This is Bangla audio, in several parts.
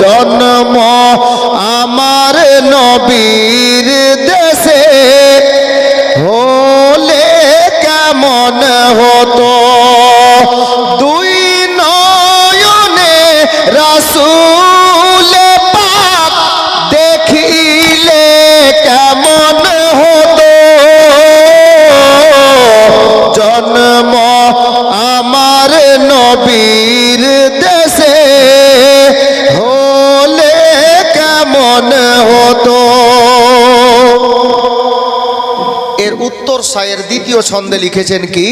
জন্ম আমার নবীর উত্তর সায়ের দ্বিতীয় ছন্দে লিখেছেন কি?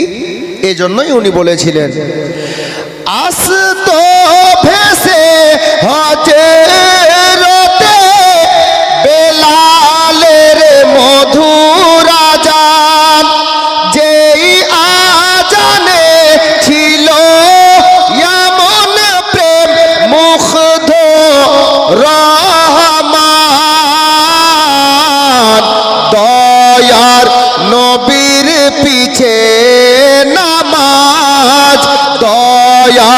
এজন্যই উনি বলেছিলেন আস তো ভেসে হজরতে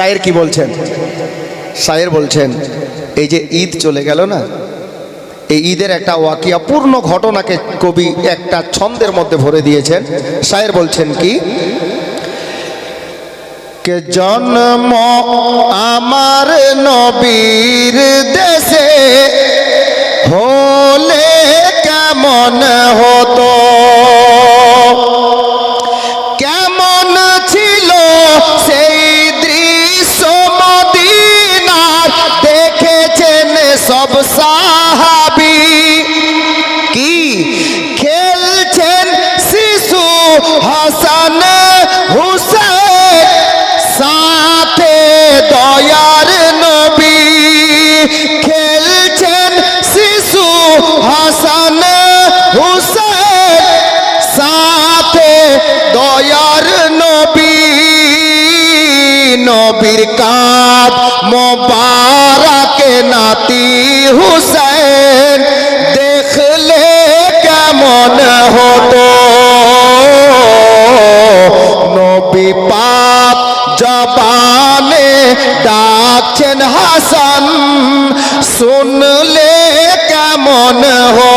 সায়ের কি বলছেন? সায়ের বলছেন, এই যে ঈদ চলে গেল না, এই ঈদের একটা ওয়াকিয়া পূর্ণ ঘটনাকে কবি একটা ছন্দের মধ্যে ভরে দিয়েছেন। সায়ের বলছেন কি? কে জন্ম আমার নবীর দেশে হলে কেমন সাহাবি কি খেলছেন শিশু হাসান হুসেন সাথে দয়ার নবী খেলছেন শিশু হাসান হুসেন সাথে দয়ার নবী নবীর কাঁধ মোবারকে শুনলে কেমন হো